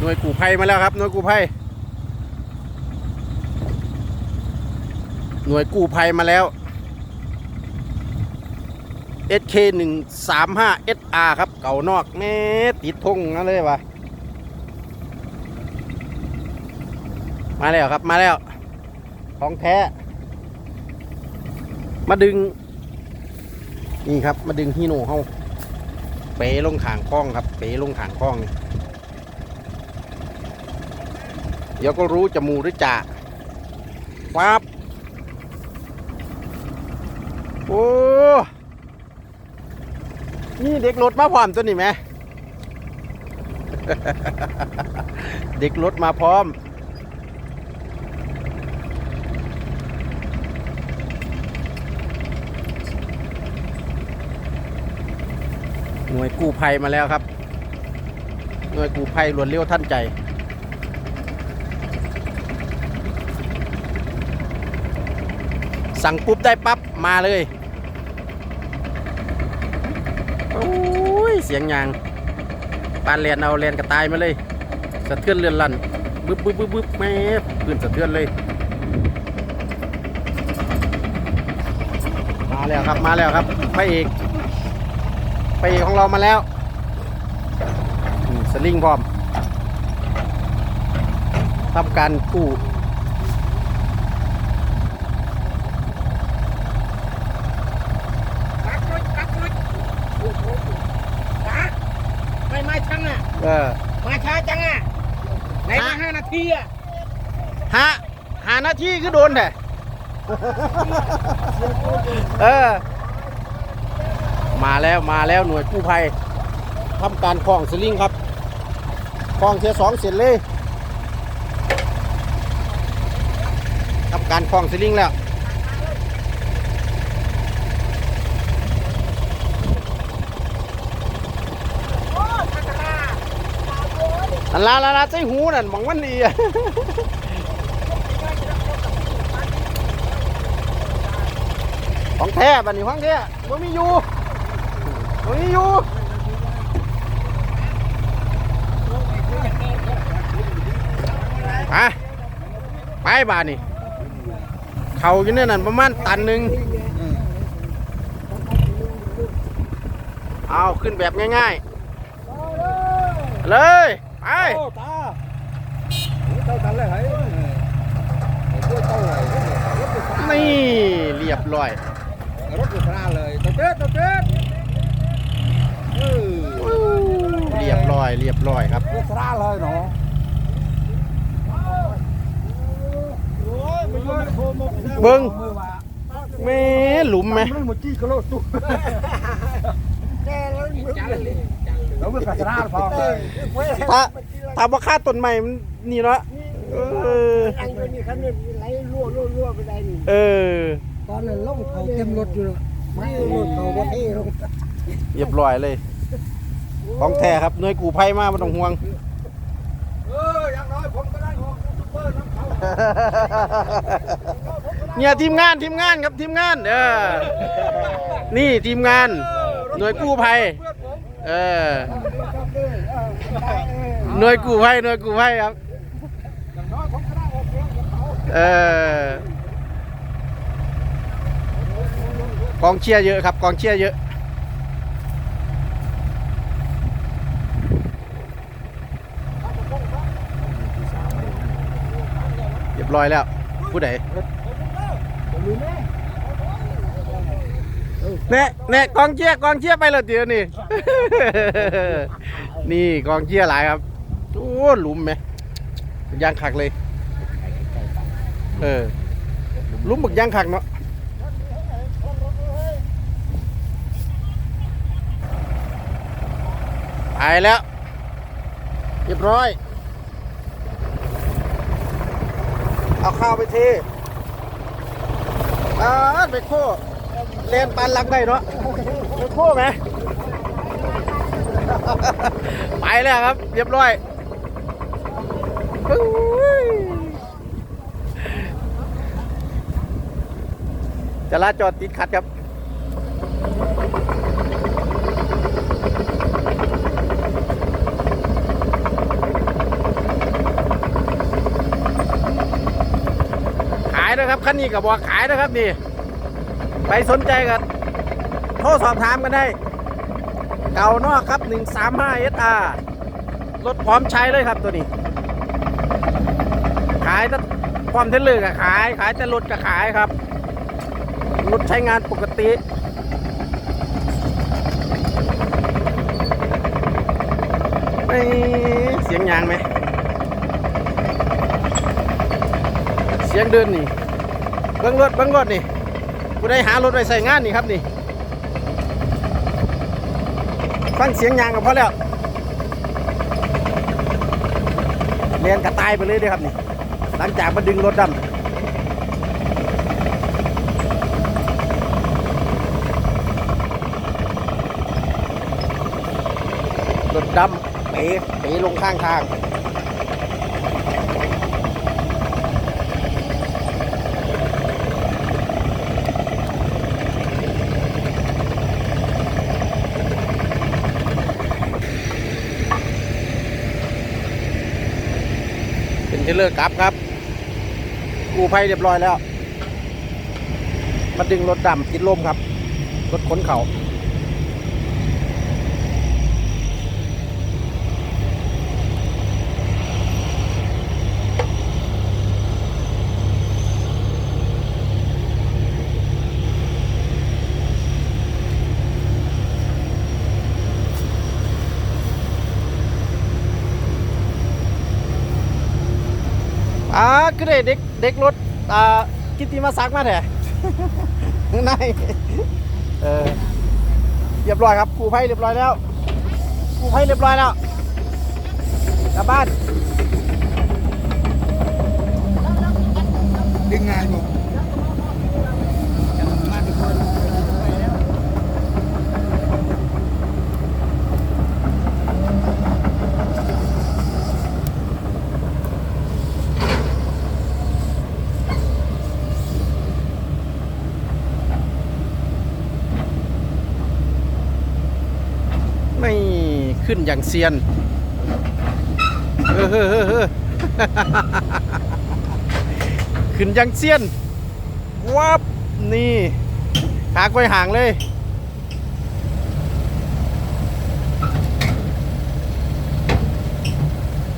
หน่วยกู้ภัยมาแล้วครับหน่วยกู้ภัยหน่วยกู้ภัยมาแล้ว SK 1 3 5 SR ครับ เก่านอกแม่ติดทงนั่นเลยวะมาแล้วครับมาแล้วของแท้ มาดึง นี่ครับ มาดึงฮีโน่เฮาเป๋ลงขางคล้องครับ เป๋ลงขางคล้องนี่ เดี๋ยวก็รู้จะมูหรือจ่าปั๊บโอ้นี่เด็กรถมาพร้อมตัวนี้ไหม เด็กรถมาพร้อม หน่วยกู้ภัยมาแล้วครับ หน่วยกู้ภัยรวดเร็วท่านใจ สั่งปุ๊บได้ปั๊บมาเลยโอ้ยเสียงยางปานเรียนเอาเรียนกระตายมาเลยสะเทือนเรือนลั่นบึ๊บบึ๊บบึ๊บบึ๊บแม่พื้นสะเทือนเลย มาแล้วครับมาแล้วครับพระเอกพระเอกของเรามาแล้วสลิงพร้อมทำการกู้ ตักหน่อยตักหน่อยโอ้โหป๋าไม่มาช่างอะ เออ มาช้าจังอะไหนมาห้านาทีอะฮะหาหน้าที่คือโดนแท้เออ มาแล้วมาแล้วหน่วยกู้ภัยทำการคล้องสลิงครับคล้องเทียสองเสร็จเลยทำการคล้องสลิงแล้ว โอ้ทักรา อัน ลาลาลาใจหูนั่นมองมันดีอะของแท้บันนี้ของแท้บ่มีอยู่บ่มีอยู่ไปไปบาทนี่เขาอยู่เนี่ยนั่นประมาณตันหนึ่งเอาขึ้นแบบง่าย ๆ เลย ไปโอ้ตาเต้ากันเลยเหรอเต้าเต้าเลยรถไฟฟ้านี่ เรียบร้อย รถไฟฟ้าเลยเต้าเต้เต้าเต้เออเรียบร้อย เรียบร้อยครับรถไฟฟ้าเลยเนาะโอ้ยมันอยู่ในโคมเบิ่งมือว่าแม่หลุมไหมมันเมื่อกี้ก็โลดตุ๊แกแล้ว แล้วมันกระด้างพอถ้าถ้าว่าค่าต้นใหม่มันนี่เนาะเอออันนี้คันนี้ไหลรั่วรั่วรั่วไปได้นี่เออ ตอนนั้นลงเขาเต็มรถอยู่ไม่รถเขาบ่เท่ลงเรียบร้อยเลยของแท้ครับหน่วยกู้ภัยมาไม่ต้องห่วงเอออย่างน้อยผมก็ได้ของยูทูบเบอร์น้ำเขาเนี่ยทีมงานทีมงานครับทีมงานเออนี่ทีมงานหน่วยกู้ภัย เออหน่วยกู้ภัยหน่วยกู้ภัยครับเสียงกับเขาเออกองเชียร์เยอะครับ กองเชียร์เยอะเรียบร้อยแล้วผู้ใด แน่แน่กองเชียร์กองเชียร์ไปแล้วเดี๋ยวนี่ นี่กองเชียร์หลายครับโอ้หลุมไหมยางขักเลย เออหลุมบึกยางขักเนาะไปแล้วเรียบร้อย เอาข้าวไปเทอ่าไปโค้ เล่นปันลักได้เนาะโค้ไหมไปแล้วครับ เรียบร้อยจะลาจอดติดขัดครับขายนะครับคันนี้กับบอขายนะครับนี่ ไปสนใจกันโทรสอบถามกันได้ เก่านอกครับ 135 SR รถพร้อมใช้เลยครับตัวนี้ ขายแต่พร้อมเทเลอร์ก็ขาย ขายแต่รถก็ขายครับ รถใช้งานปกติเอ้ยเสียงยางไหม เสียงเดินนี่ เบิ้งรถเบิ้งรถนี่ ผู้ใดหารถไปใส่งานนี่ครับนี่ฟังเสียงยางก็พอแล้วเรียนกระตายไปเลยด้อครับนี่หลังจากมาดึงรถดำรถดำเป๋เป๋ลงข้างทาง เลิกกลับครับ กูภัยเรียบร้อยแล้ว มาดึงรถดำติดลมครับ รถขนเข่า อ่าคือได้เด็กเด็กรถอ่ากิตติมาซักมาแท้นายเออเรียบร้อยครับกูไพ่เรียบร้อยแล้วกูไพ่เรียบร้อยแล้วกลับบ้านดึงงานอยู่มา ไม่ขึ้นอย่างเซียนเออเฮ้อเฮ้อเฮ้อขึ้นอย่างเซียนวับนี่ขากไว้ห่างเลย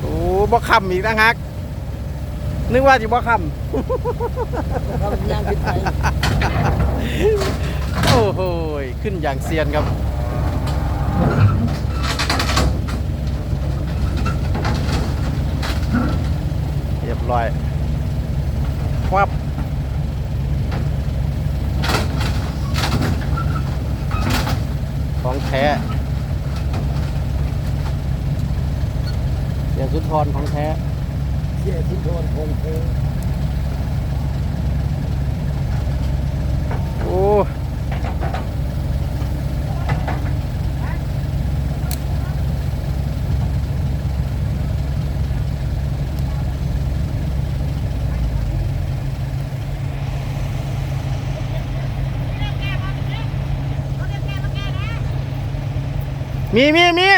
โอ้บ่คำอีกนะฮักนึกว่าจะบ่คเขาย่างขึ้นไปำโอ้โหยขึ้นอย่างเซียนครับ รียบร้อยวับของแท้เสียสุนทรของแท้เชี่ยทุกคนคงเธอโอ้ มีมีมี